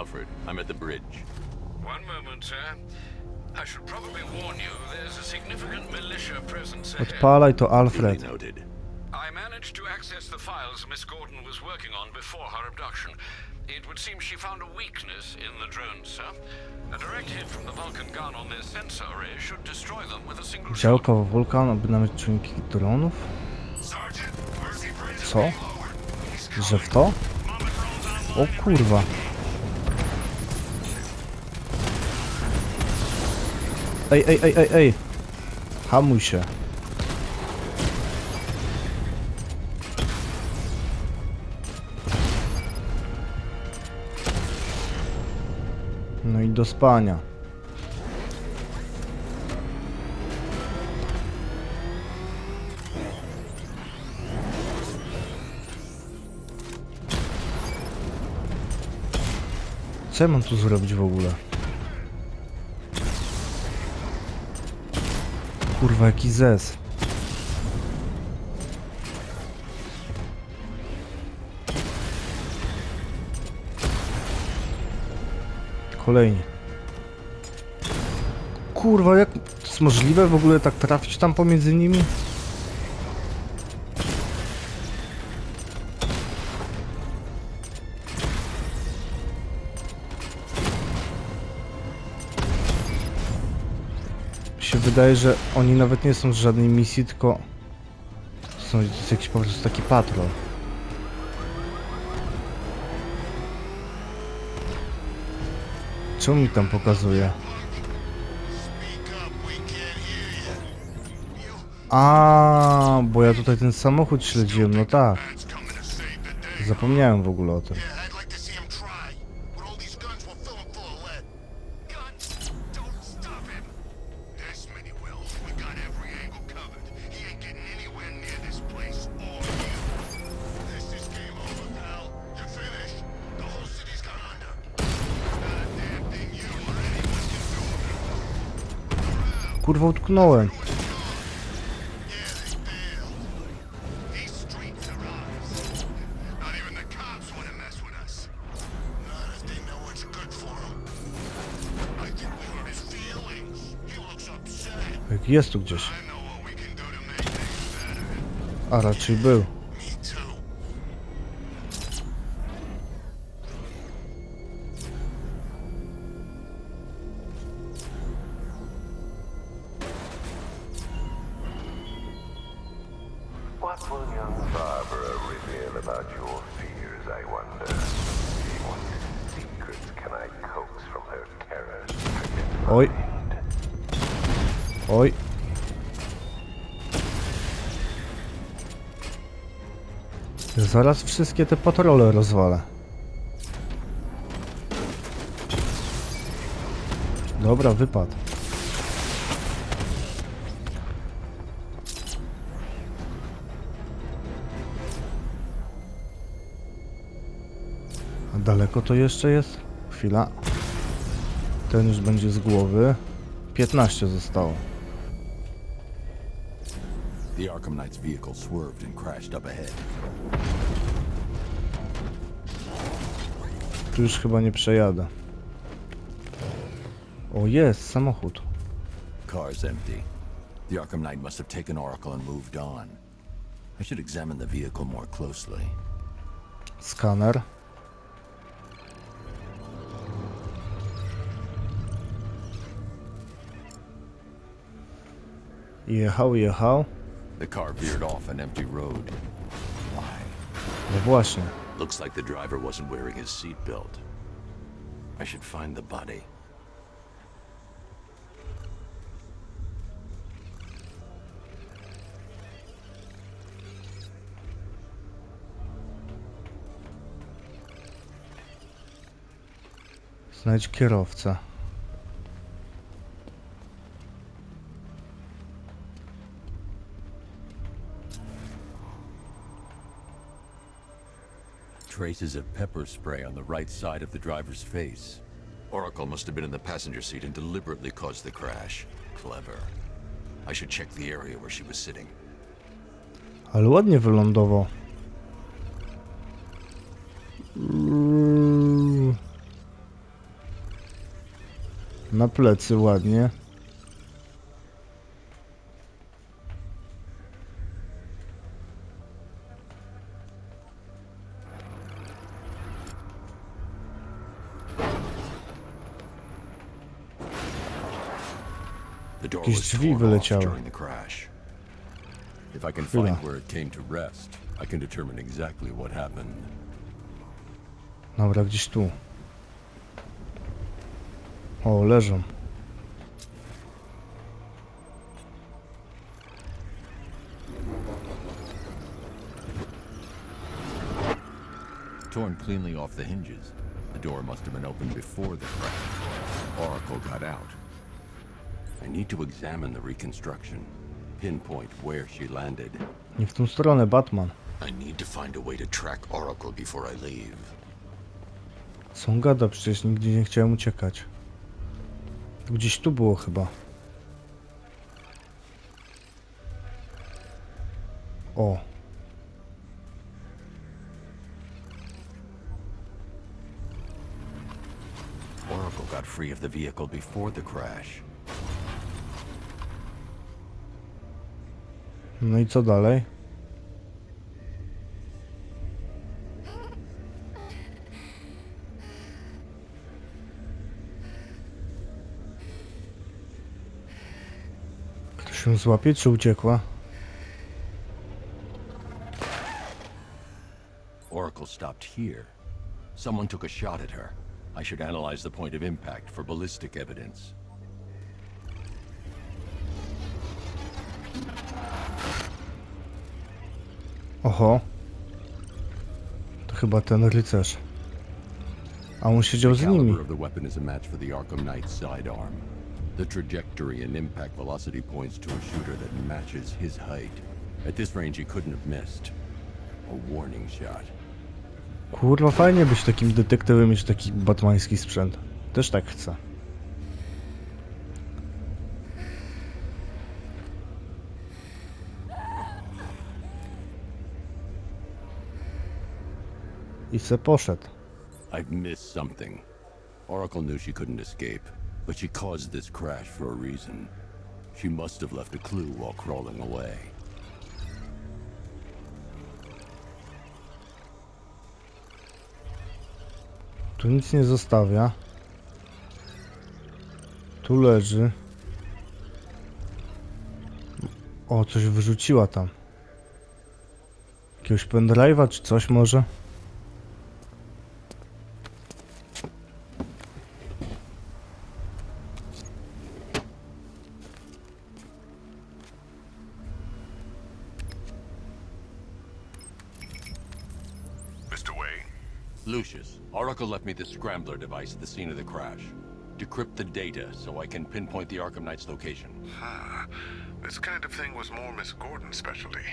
Alfred. I'm at the bridge. One moment, sir. I should probably warn you, there's a significant militia presence ahead. Odpalaj to Duly Alfred. noted. I managed to access the files Miss Gordon was working on before her abduction. It would seem she found a weakness in the drones, sir. A direct hit from the Vulcan gun on their sensor array should destroy them with a single shot. Działka wulkan, aby nawet czujniki dronów? Co? Że w to? O kurwa. Ej, ej, ej, ej, ej. Hamuj się. No i do spania. Co ja mam tu zrobić w ogóle? Kurwa, jaki zez. Kolejni. Kurwa, jak to jest możliwe w ogóle tak trafić tam pomiędzy nimi? Się wydaje, że oni nawet nie są z żadnej misji, tylko są to jest jakiś po prostu taki patrol. Czemu mi tam pokazuje? A, bo ja tutaj ten samochód śledziłem, no tak. Zapomniałem w ogóle o tym. Do to make things better. A raczej był. Zaraz wszystkie te patrole rozwalę. Dobra, wypad. A daleko to jeszcze jest? Chwila. Ten już będzie z głowy. 15 zostało. The Arkham Knight's vehicle swerved and crashed up ahead. Tu już chyba nie przejadę. O, jest samochód. Car's empty. The Arkham Knight must have taken Oracle and moved on. I should examine the vehicle more closely. Skaner. Jechał, jechał. The car veered off an empty road. Why? No właśnie. Looks like the driver wasn't wearing his seatbelt. I should find the body. Znajdź kierowcę. traces of pepper spray on the right side of the driver's face. Oracle must have been in the passenger seat and deliberately caused the crash. Clever. I should check the area where she was sitting. Ale ładnie wylądował. Mm. Na plecy ładnie. Jakieś drzwi wyleciały. during the crash. If I can find where it came to rest, I can determine exactly what happened. Dobra, gdzieś tu. O, leżą. Torn cleanly off the hinges. The door must have been opened before the crash. Oracle got out. I need to examine the reconstruction. Pinpoint where she landed. Nie w tą stronę, Batman. I need to find a way to track Oracle before I leave. On gada? Przecież nigdzie nie chciałem uciekać. Gdzieś tu było chyba. O. Oracle got free of the vehicle before the crash. No i co dalej? Ktoś ją złapie, czy uciekła? Oracle stopped here. Someone took a shot at her. I should analyze the point of impact for ballistic evidence. Oho. To chyba ten rycerz. A on siedział z nimi. of the weapon is a match for the Arkham Knight's sidearm. The trajectory and impact velocity points to a shooter that matches his height. At this range, he couldn't have missed. A warning shot. Kurwa, fajnie być takim detektywem, mieć taki batmański sprzęt. Też tak chcę. I se poszedł. I've missed something. Oracle knew she couldn't escape, but she caused this crash for a reason. She must have left a clue while crawling away. Tu nic nie zostawia. Tu leży. O, coś wyrzuciła tam. Jakiegoś pendrive'a czy coś może? Left me the scrambler device at the scene of the crash. Decrypt the data so I can pinpoint the Arkham Knight's location. ah, this kind of thing was more Miss Gordon's specialty.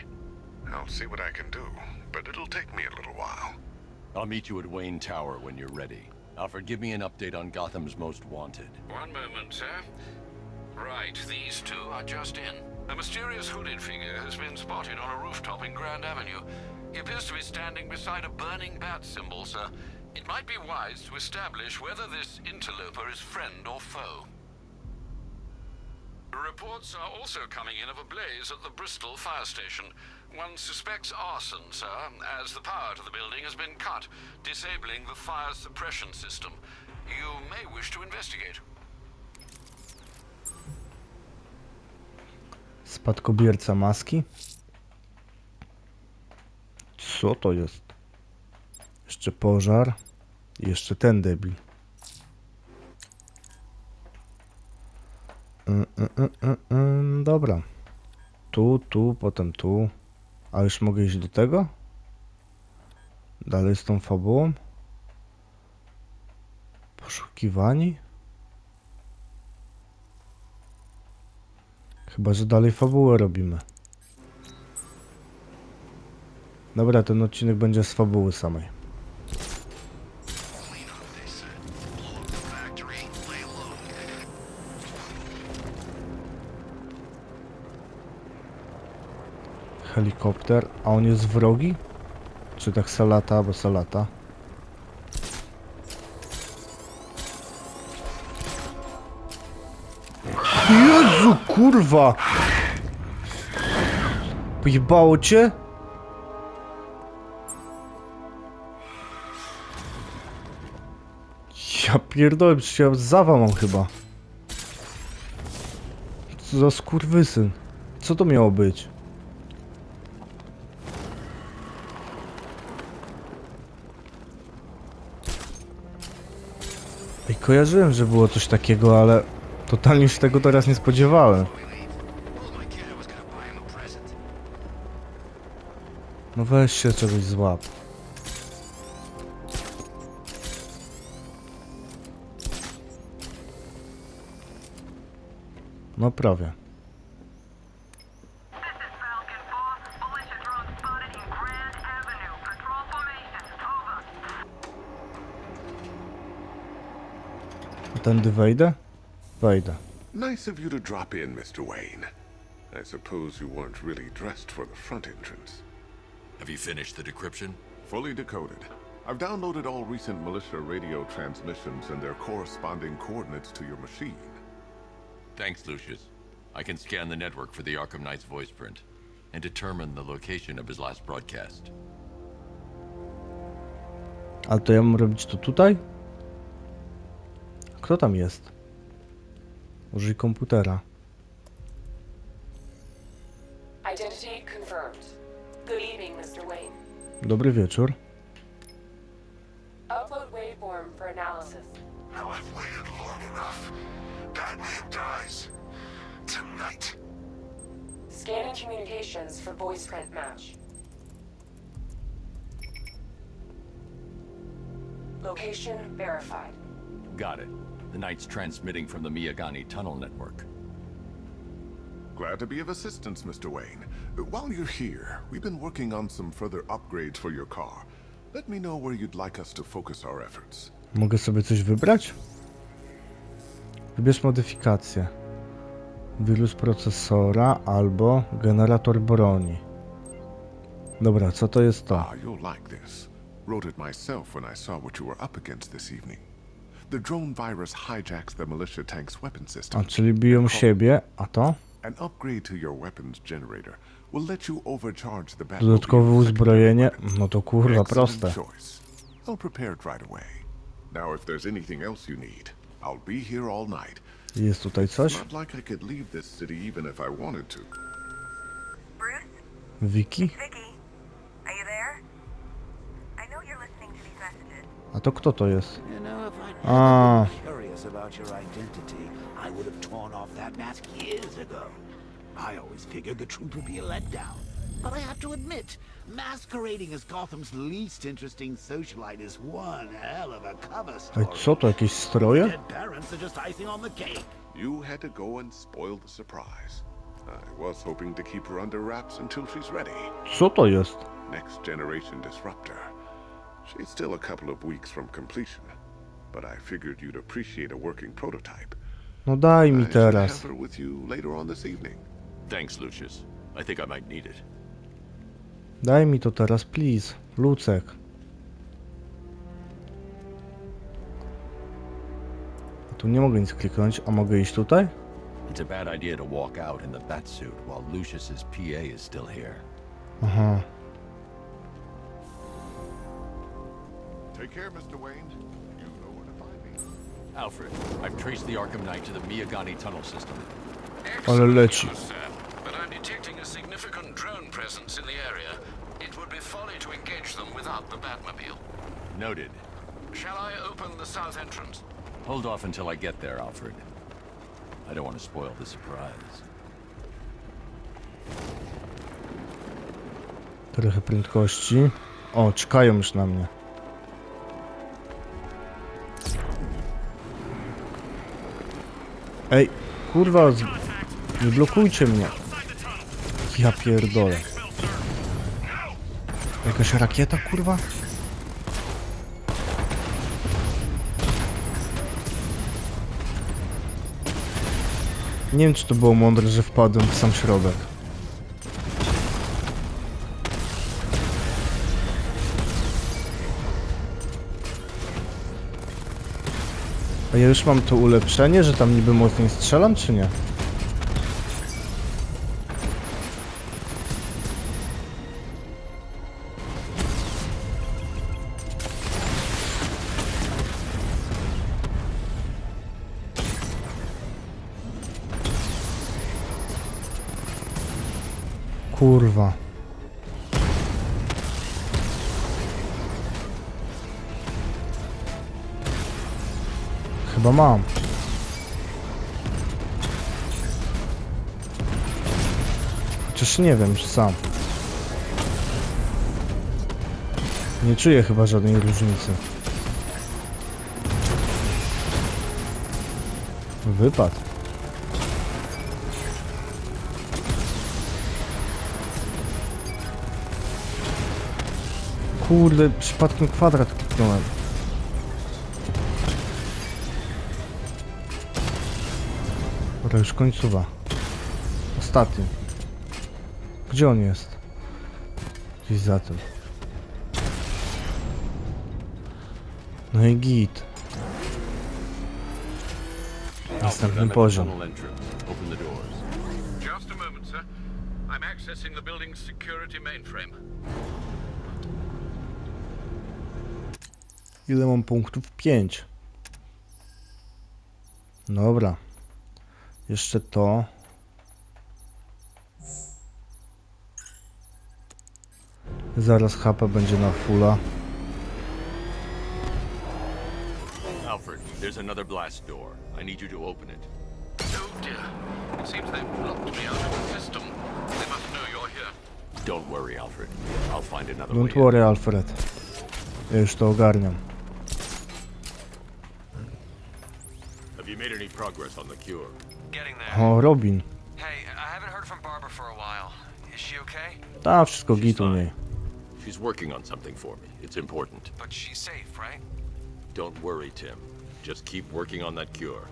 I'll see what I can do, but it'll take me a little while. I'll meet you at Wayne Tower when you're ready. Alfred, give me an update on Gotham's Most Wanted. One moment, sir. Right, these two are just in. A mysterious hooded figure has been spotted on a rooftop in Grand Avenue. He appears to be standing beside a burning bat symbol, sir. It might be wise to establish whether this interloper is friend or foe. Reports are also coming in of a blaze at the Bristol fire station. One suspects arson, sir, as the power to the building has been cut, disabling the fire suppression system. You may wish to investigate. Spadkobierca maski? Co to jest? Jeszcze pożar. Jeszcze ten debil. Mm, mm, mm, Dobra. Tu, tu, potem tu. A już mogę iść do tego? Dalej z tą fabułą? Poszukiwani? Chyba, że dalej fabułę robimy. Dobra, ten odcinek będzie z fabuły samej. Helikopter, a on jest wrogi? Czy tak salata, bo salata? Jezu, kurwa! Pojebało cię? Ja pierdolę, przecież ja zawał mam chyba. Co za skurwysyn. Co to miało być? Kojarzyłem, że było coś takiego, ale totalnie się tego teraz nie spodziewałem. No weź się czegoś złap. No prawie. Tędy wejdę? Wejdę. Nice of you to drop in, Mr. Wayne. I suppose you weren't really dressed for the front entrance. Have you finished the decryption? Fully decoded. I've downloaded all recent militia radio transmissions and their corresponding coordinates to your machine. Thanks, Lucius. I can scan the network for the Arkham Knight's voice print and determine the location of his last broadcast. Ale to ja mam robić to tutaj? Kto tam jest? Użyj komputera. Identity confirmed. Good evening, Mr. Wayne. Dobry wieczór. Upload waveform for analysis. Now I've waited long enough. Batman dies. Tonight. Scanning communications for voice print match. Location verified. Got it. The Knight's transmitting from the Miyagani tunnel network. Glad to be of assistance, Mr. Wayne. While you're here, we've been working on some further upgrades for your car. Let me know where you'd like us to focus our efforts. Mogę sobie coś wybrać? Wybierz modyfikację. Wirus procesora albo generator broni. Dobra, co to jest to? Ah, you'll like this. Wrote it myself when I saw what you were up against this evening. The drone virus hijacks the militia tank's weapon A, system. czyli biją siebie, a to? An upgrade to your weapons generator will let you overcharge the Dodatkowe Batmobile secondary uzbrojenie? No to kurwa, proste. I'll prepare it right away. Now, if there's anything else you need, I'll be here all night. Jest tutaj coś? Not like I could leave this city even if I wanted to. Bruce? Vicky? Are you there? I know you're listening to these messages. A to kto to jest? Ah. curious about your identity, I would have torn off that mask years ago. I always figured the truth would be a letdown. But I have to admit, masquerading as Gotham's least interesting socialite is one hell of a cover Ej, story. co to, jakieś stroje? Dead parents are just icing on the cake. You had to go and spoil the surprise. I was hoping to keep her under wraps until she's ready. Co to jest? Next generation disruptor. She's still a couple of weeks from completion, but I figured you'd appreciate a working prototype. No daj I mi should teraz. have her with you later on this evening. Thanks, Lucius. I think I might need it. Daj mi to teraz, please. Lucek. Tu nie mogę nic kliknąć, a mogę iść tutaj? It's a bad idea to walk out in the batsuit while Lucius's PA is still here. Aha. Take care, Mr. Wayne. Alfred, I've traced the Arkham Knight to the Miyagani tunnel system. Ale leci. news, sir. But I'm detecting a significant drone presence in the area. It would be folly to engage them without the Batmobile. Noted. Shall I open the south entrance? Hold off until I get there, Alfred. I don't want to spoil the surprise. Trochę prędkości. O, czekają już na mnie. Ej, kurwa, nie blokujcie mnie. Ja pierdolę. Jakaś rakieta, kurwa? Nie wiem, czy to było mądre, że wpadłem w sam środek. A ja już mam to ulepszenie, że tam niby mocniej strzelam, czy nie? Kurwa. Chyba mam. Chociaż nie wiem, czy sam. Nie czuję chyba żadnej różnicy. Wypad. Kurde, przypadkiem kwadrat. Już końcowa. Ostatni. Gdzie on jest? Gdzieś za tym. No i git. Następny poziom. Just a moment, sir. I'm accessing the building's security mainframe. Ile mam punktów? 5. Dobra. Jeszcze to. Zaraz HP będzie na fulla. Alfred, there's another blast door. I need you to open it. Oh dear. It seems they've blocked me out of the system. They must know you're here. Don't worry, Alfred. I'll find another Don't way. in. worry, Alfred. Ja już to ogarniam. Have you made any progress on the cure? Getting there. O, Robin. Hey, I haven't heard from Barbara for a while. Is she okay? Ta, wszystko git u niej. She's working on something for me. It's important. But she's safe, right? Don't worry, Tim. Just keep working on that cure.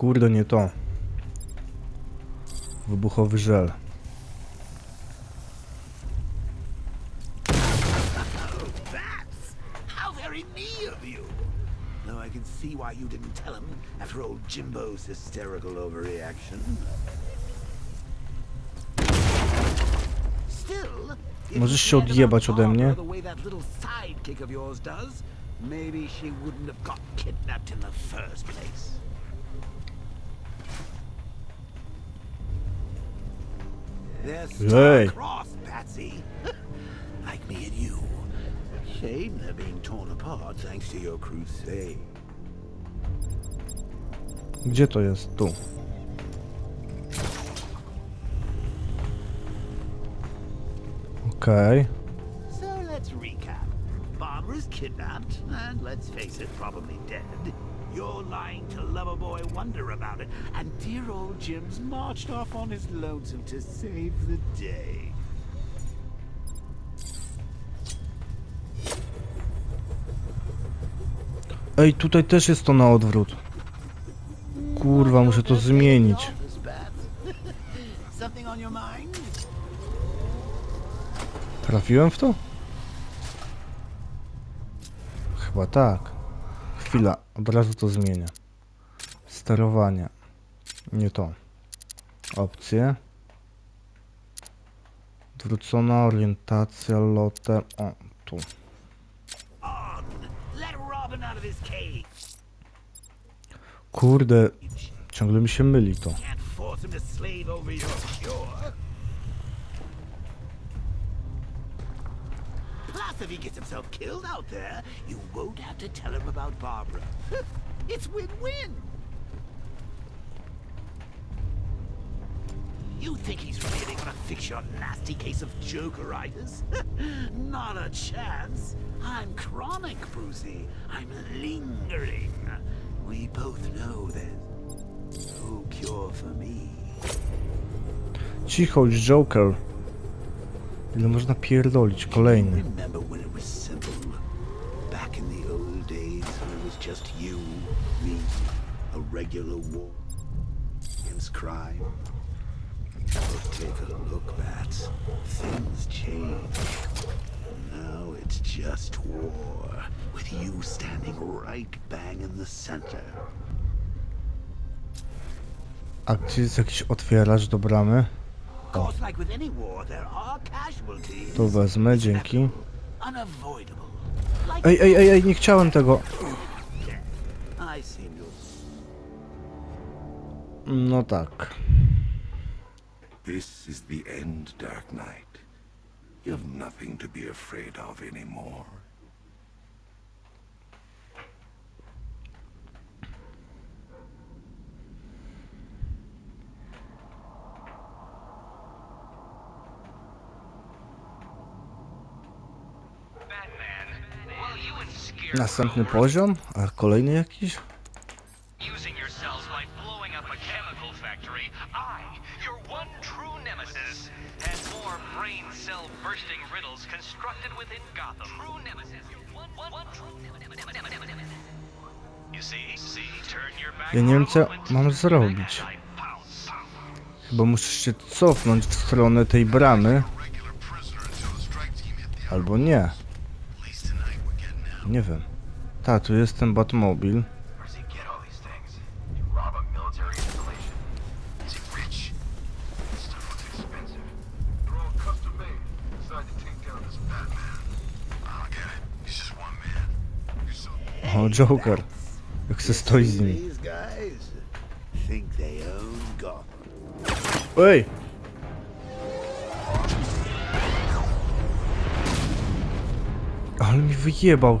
Kurde, nie to. Wybuchowy żel. Old Jimbo's hysterical overreaction. Still, Możesz się odjebać ode mnie? The way that little sidekick of yours does, maybe she wouldn't have got kidnapped in the first place. Hey. star-crossed, Patsy. like me and you. Shame they're being torn apart thanks to your crusade. Gdzie to jest? Tu. Okej. So let's recap. Barbara's kidnapped, and let's face it, probably dead. You're lying to Loverboy Wonder about it, and dear old Jim's marched off on his lonesome to save the day. Ej, tutaj też jest to na odwrót. Kurwa, muszę to zmienić. Trafiłem w to? Chyba tak. Chwila, od razu to zmienię. Sterowanie. Nie to. Opcje. Odwrócona orientacja lotem. O, tu. Kurde, ciągle mi się myli to. If he gets himself killed out there, you won't have to tell him about Barbara. it's win-win. You think he's really gonna fix your nasty case of jokeritis? Not a chance. I'm chronic, Brucey. I'm lingering. We both know there's no cure for me. Cicho, Joker. Ile można pierdolić? Kolejny. Remember when it was simple? Back in the old days when it was just you, me, a regular war against crime? Well, take a look, Bats. Things change. Now it's just war, with you standing right bang in the center. A gdzie jest jakiś otwieracz do bramy? Casualties. To wezmę, dzięki. Ej, ej, ej, ej, nie chciałem tego. No tak. This is the end, Dark Knight. You have nothing to be afraid of anymore. See, see, turn your back Ja nie wiem, co a mam zrobić. Chyba muszę się cofnąć w stronę tej bramy. Regular prisoner Nie wiem. Ta, tu jest ten Batmobil. Where does he get all these things? You rob a military installation? Is he rich? This stuff looks expensive. They're all custom made. Decide to take down this Batman. I don't get it. He's just one man. You're so O, Joker. Jak se stoi z nimi. Ej! Ale mi wyjebał.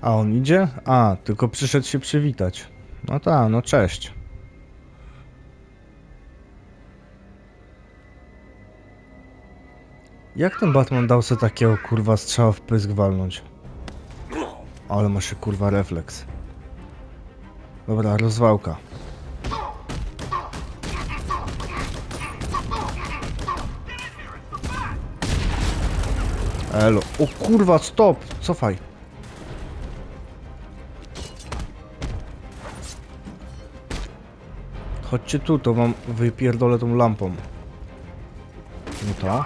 A on idzie? A, tylko przyszedł się przywitać. No ta, no cześć. Jak ten Batman dał sobie takiego kurwa strzała w pysk walnąć? Ale ma się kurwa refleks. Dobra, rozwałka. Elo. O kurwa, stop! Cofaj. Chodźcie tu, to wam wypierdolę tą lampą. No to.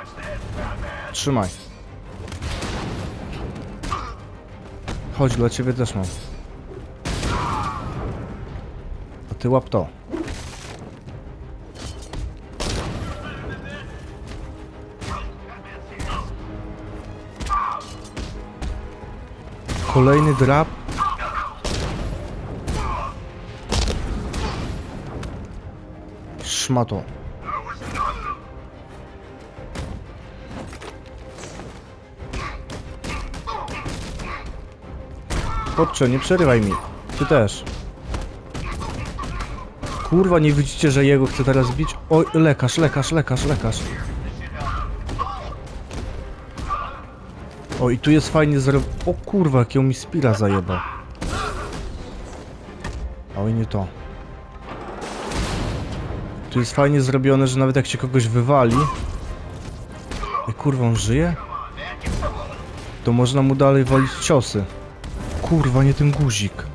Trzymaj. Chodź, dla ciebie też mam. A ty łap to. Kolejny drap. Szmato. Chodźcie, nie przerywaj mi. Ty też. Kurwa, nie widzicie, że jego chce teraz bić? Oj, lekarz, lekarz, lekarz, lekarz. O, i tu jest fajnie zrobione. O kurwa, jakiego mi spira zajebał. Oj, nie to. Tu jest fajnie zrobione, że nawet jak się kogoś wywali... Ej, kurwa, on żyje? To można mu dalej walić ciosy. Kurwa, nie ten guzik.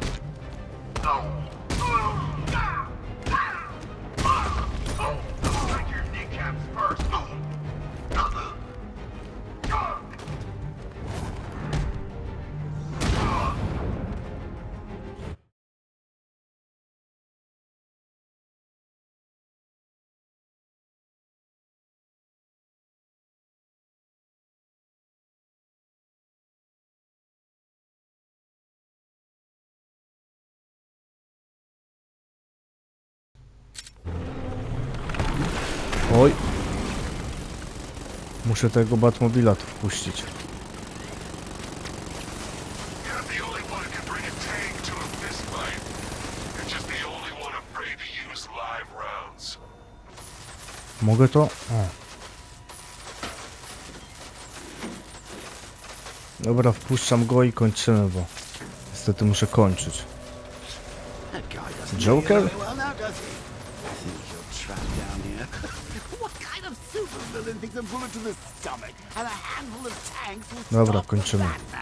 Oj. Muszę tego Batmobila tu wpuścić. Mogę to? O. Dobra, wpuszczam go i kończymy, bo niestety muszę kończyć. Joker? Dobra, stop kończymy. Batman?